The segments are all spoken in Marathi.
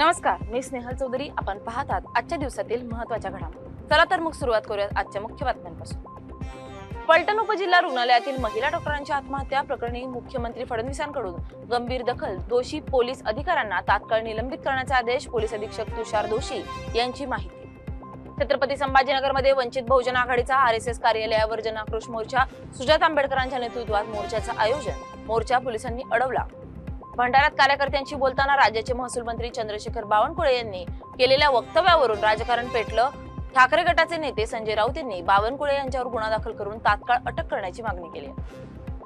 नमस्कार मी स्नेहल चौधरी. आपण पाहतात आजच्या दिवसातील महत्त्वाच्या घडामोडी. चला तर मग सुरुवात करूयात आजच्या मुख्य बातम्यांपासून. पलटण उपजिल्हा रुग्णालयातील महिला डॉक्टरांच्या आत्महत्या प्रकरणी मुख्यमंत्री फडणवीसांकडून गंभीर दखल. दोषी पोलीस अधिकाऱ्यांना तात्काळ निलंबित करण्याचे आदेश पोलीस अधीक्षक तुषार दोषी यांची माहिती. छत्रपती संभाजीनगरमध्ये वंचित बहुजन आघाडीचा आर एस एस कार्यालयावर जनाक्रोश मोर्चा. सुजात आंबेडकरांच्या नेतृत्वात मोर्चाचं आयोजन. मोर्चा पोलिसांनी अडवला. भंडाऱ्यात कार्यकर्त्यांशी बोलताना राज्याचे महसूल मंत्री चंद्रशेखर बावनकुळे यांनी केलेल्या वक्तव्यावरून राजकारण पेटलं. ठाकरे गटाचे नेते संजय राऊत यांनी बावनकुळे यांच्यावर गुन्हा दाखल करून तात्काळ अटक करण्याची मागणी केली.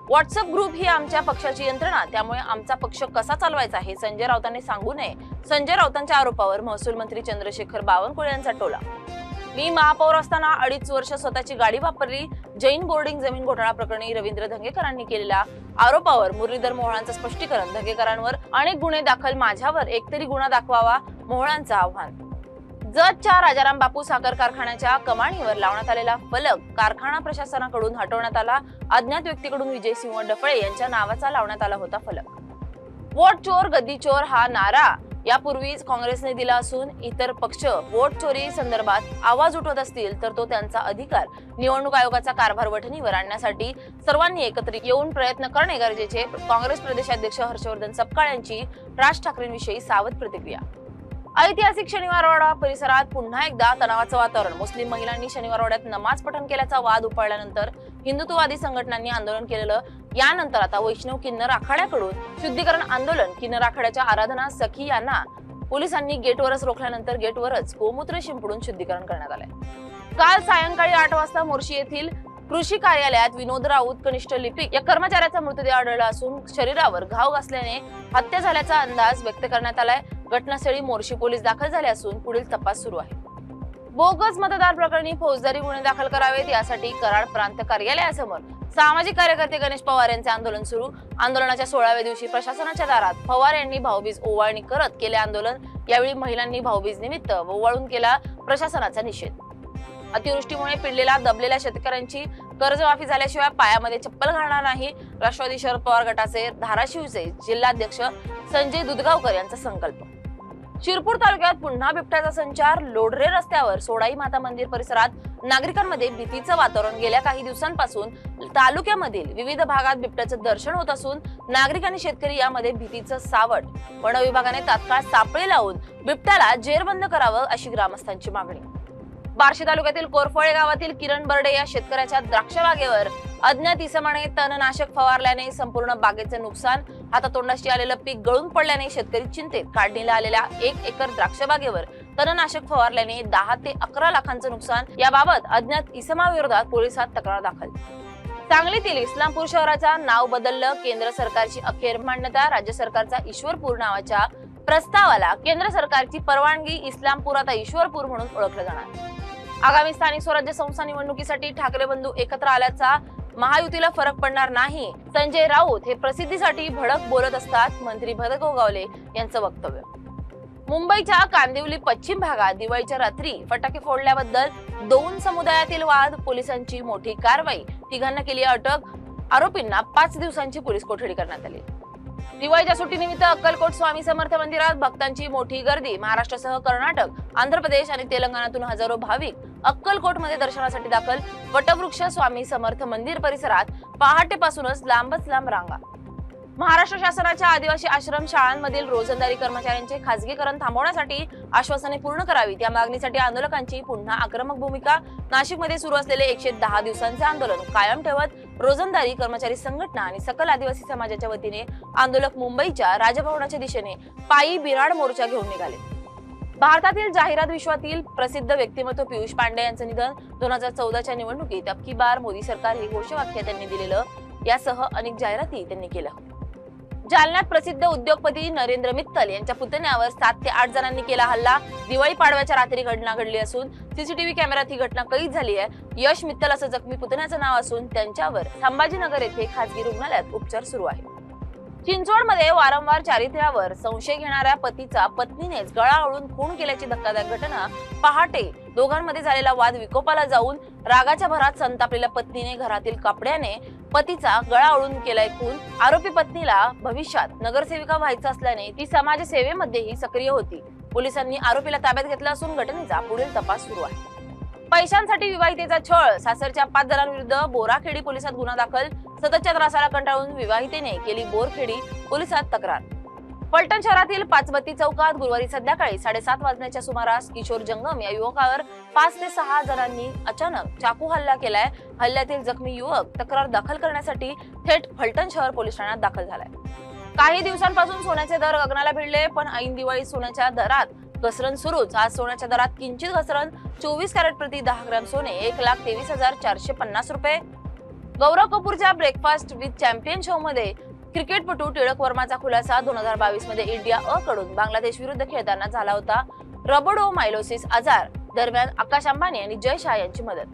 व्हॉट्सअप ग्रुप ही आमच्या पक्षाची यंत्रणा त्यामुळे आमचा पक्ष कसा चालवायचा हे संजय राऊतांनी सांगू नये. संजय राऊतांच्या आरोपावर महसूल मंत्री चंद्रशेखर बावनकुळे यांचा टोला. मी महापौर असताना अडीच वर्ष स्वतःची गाडी वापरली जैन बोर्डिंग जमीन घोटाळा प्रकरणी रवींद्र धंगेकरांनी केलेल्या आरोपावर मुरलीधर मोहळांचं स्पष्टीकरण. धंगेकरांवर अनेक गुन्हे दाखल. माझ्यावर एकतरी गुन्हा दाखवावा मोहळांचं आव्हान. जतच्या राजाराम बापू साखर कारखान्याच्या कमाणीवर लावण्यात आलेला फलक कारखाना प्रशासनाकडून हटवण्यात आला. अज्ञात व्यक्तीकडून विजयसिंह डफळे यांच्या नावाचा लावण्यात आला होता फलक. वोट चोर गद्दी चोर हा नारा यापूर्वीच काँग्रेसने दिला असून इतर पक्ष वोट चोरी संदर्भात आवाज उठवत असतील तर तो त्यांचा अधिकार निवडणूक आयोगाचा कारभार वठणीवर आणण्यासाठी सर्वांनी एकत्रित येऊन प्रयत्न करणे गरजेचे काँग्रेस प्रदेशाध्यक्ष हर्षवर्धन सपकाळ यांची राज ठाकरेंविषयी सावध प्रतिक्रिया. ऐतिहासिक शनिवारवाडा परिसरात पुन्हा एकदा तणावाचं वातावरण. मुस्लिम महिलांनी शनिवारवाड्यात नमाज पठण केल्याचा वाद उपाळल्यानंतर हिंदुत्ववादी संघटनांनी आंदोलन केलेलं यानंतर आता वैष्णव किन्नर आखाड्याकडून शुद्धीकरण आंदोलन. किन्नर आखाड्याच्या आराधना सखी यांना पोलिसांनी गेटवरच रोखल्यानंतर गेटवरच गोमूत्र शिंपडून शुद्धीकरण करण्यात आलंय. काल सायंकाळी आठ वाजता मोर्शी येथील कृषी कार्यालयात विनोद राऊत कनिष्ठ लिपिक या कर्मचाऱ्याचा मृतदेह आढळला असून शरीरावर घाव घासल्याने हत्या झाल्याचा अंदाज व्यक्त करण्यात आलाय. घटनास्थळी मोर्शी पोलीस दाखल झाले असून पुढील तपास सुरू आहे. बोगस मतदार प्रकरणी फौजदारी गुन्हे दाखल करावेत यासाठी कराड प्रांत कार्यालयासमोर सामाजिक कार्यकर्ते गणेश पवार यांचे आंदोलन सुरू. आंदोलनाच्या सोळाव्या दिवशी प्रशासनाच्या दारात पवार यांनी भाऊबीज ओवाळणी करत केले आंदोलन. यावेळी महिलांनी भाऊबीज निमित्त ओवाळून केला प्रशासनाचा निषेध. अतिवृष्टीमुळे पिडलेल्या दबलेल्या शेतकऱ्यांची कर्जमाफी झाल्याशिवाय पायामध्ये चप्पल घालणार नाही. राष्ट्रवादी शरद पवार गटाचे धाराशिवचे जिल्हाध्यक्ष संजय दुधगावकर यांचा संकल्प. शिरपूर तालुक्यात पुन्हा बिबट्याचा संचार. लोढरे रस्त्यावर सोडाई माता मंदिर परिसरात नागरिकांमध्ये भीतीचं वातावरण गेल्या काही दिवसांपासून तालुक्यामधील विविध भागात बिबट्याचं दर्शन होत असून नागरिक आणि शेतकरी यामध्ये भीतीचं सावट. वन विभागाने तात्काळ सापळे लावून बिबट्याला जेरबंद करावं अशी ग्रामस्थांची मागणी. बार्शी तालुक्यातील कोरफळे गावातील किरण बर्डे या शेतकऱ्याच्या द्राक्ष बागेवर अज्ञात इसमाने तणनाशक फवारल्याने संपूर्ण बागेचे नुकसान हातातोंडाशी आलेलं पीक गळून पडल्याने शेतकरी चिंतेत. काढणीला आलेल्या एक एकर द्राक्ष बागेवर तणनाशक फवारल्याने दहा ते अकरा लाखांचं नुकसान. याबाबत अज्ञात इसमाविरोधात पोलिसात तक्रार दाखल. सांगलीतील इस्लामपूर शहराचं नाव बदललं केंद्र सरकारची अखेर मान्यता. राज्य सरकारचा ईश्वरपूर नावाच्या प्रस्तावाला केंद्र सरकारची परवानगी. इस्लामपूर आता ईश्वरपूर म्हणून ओळखलं जाणार. आगामी स्थानिक स्वराज्य संस्था निवडणुकीसाठी ठाकरे बंधू एकत्र आल्याचा महायुतीला फरक पडणार नाही. संजय राऊत हे प्रसिद्धीसाठी भडक बोलत असतात मंत्री भरत गोगावले यांचं वक्तव्य. मुंबईच्या कांदिवली पश्चिम भागात दिवाळीच्या रात्री फटाके फोडल्याबद्दल दोन समुदायातील वाद पोलिसांची मोठी कारवाई तिघांना केली अटक. आरोपींना पाच दिवसांची पोलीस कोठडी करण्यात आली. दिवाळीच्या सुट्टीनिमित्त अक्कलकोट स्वामी समर्थ मंदिरात भक्तांची मोठी गर्दी. महाराष्ट्रासह कर्नाटक आंध्र प्रदेश आणि तेलंगणातून हजारो भाविक अक्कलकोटमध्ये दर्शनासाठी दाखल. वटवृक्ष स्वामी समर्थ मंदिर परिसरात पहाटेपासूनच लांबच लांब रांगा. महाराष्ट्र शासनाच्या आदिवासी आश्रम शाळांमधील रोजंदारी कर्मचाऱ्यांचे खासगीकरण थांबवण्यासाठी आश्वासने पूर्ण करावीत. या मागणीसाठी आंदोलकांची पुन्हा आक्रमक भूमिका. नाशिकमध्ये सुरू असलेले एकशे दहा दिवसांचे आंदोलन कायम ठेवत रोजंदारी कर्मचारी संघटना आणि सकल आदिवासी समाजाच्या वतीने आंदोलक मुंबईच्या राजभवनाच्या दिशेने पायी बिराड मोर्चा घेऊन निघाले. भारतातील जाहिरात विश्वातील प्रसिद्ध व्यक्तिमत्व पियुष पांडे यांचं निधन दोन हजार चौदाच्या निवडणुकीत अबकी बार मोदी सरकार हे घोषवाक्य त्यांनी दिलेलं. यासह अनेक जाहिराती त्यांनी केल्या. जालन्यात प्रसिद्ध उद्योगपती नरेंद्र मित्तल यांच्या पुतण्यावर सात ते आठ जणांनी केला हल्ला. दिवाळी पाडव्याच्या रात्री घटना घडली असून सीसीटीव्ही कॅमेऱ्यात ही घटना कैद झाली आहे. यश मित्तल असं जखमी पुतण्याचं नाव असून त्यांच्यावर संभाजीनगर येथे खासगी रुग्णालयात उपचार सुरू आहे चिंचवडमध्ये वारंवार चारित्र्यावर संशय घेणाऱ्या पतीचा पत्नीनेच गळा ओळून खून केल्याची धक्कादायक घटना पहाटे दोघांमध्ये झालेला वाद विकोपाला जाऊन रागाच्या भरात संतापलेल्या पत्नीने घरातील कपड्याने पतीचा गळा ओळून केलाय खून. आरोपी पत्नीला भविष्यात नगरसेविका व्हायचं असल्याने ती समाजसेवेमध्येही सक्रिय होती. पोलिसांनी आरोपीला ताब्यात घेतला असून घटनेचा पुढील तपास सुरू आहे. पैशांसाठी विवाहितेचा छळ. सासरच्या पाच जणांविरुद्ध बोराखेडी पोलिसात गुन्हा दाखल. सततच्या त्रासाला कंटाळून विवाहितेने केली बोरखेडी. पोलिसात तक्रार. पलटण शहरातील पाचवती चौकात गुरुवारी संध्याकाळी साडेसात वाजण्याच्या सुमारास किशोर जंगम या युवकावर पाच ते सहा जणांनी अचानक चाकू हल्ला केलाय. हल्ल्यातील जखमी युवक तक्रार दाखल करण्यासाठी थेट फलटण शहर पोलीस ठाण्यात दाखल झालाय. काही दिवसांपासून सोन्याचे दर गगनाला भिडले पण ऐन दिवाळी सोन्याच्या दरात घसरण सुरूच. आज सोन्याच्या दरात किंचित घसरण. चोवीस कॅरेट प्रति दहा ग्रॅम सोने एक लाख तेवीस हजार चारशे पन्नास रुपये. गौरव कपूरच्या ब्रेकफास्ट विथ चॅम्पियन शो मध्ये क्रिकेटपटू टिळक वर्माचा खुलासा दोन हजार बावीसमध्ये इंडिया अ कडून बांगलादेश विरुद्ध खेळताना झाला होता. रबडो मायलोसिस आजार दरम्यान आकाश अंबानी आणि जय शाह यांची मदत.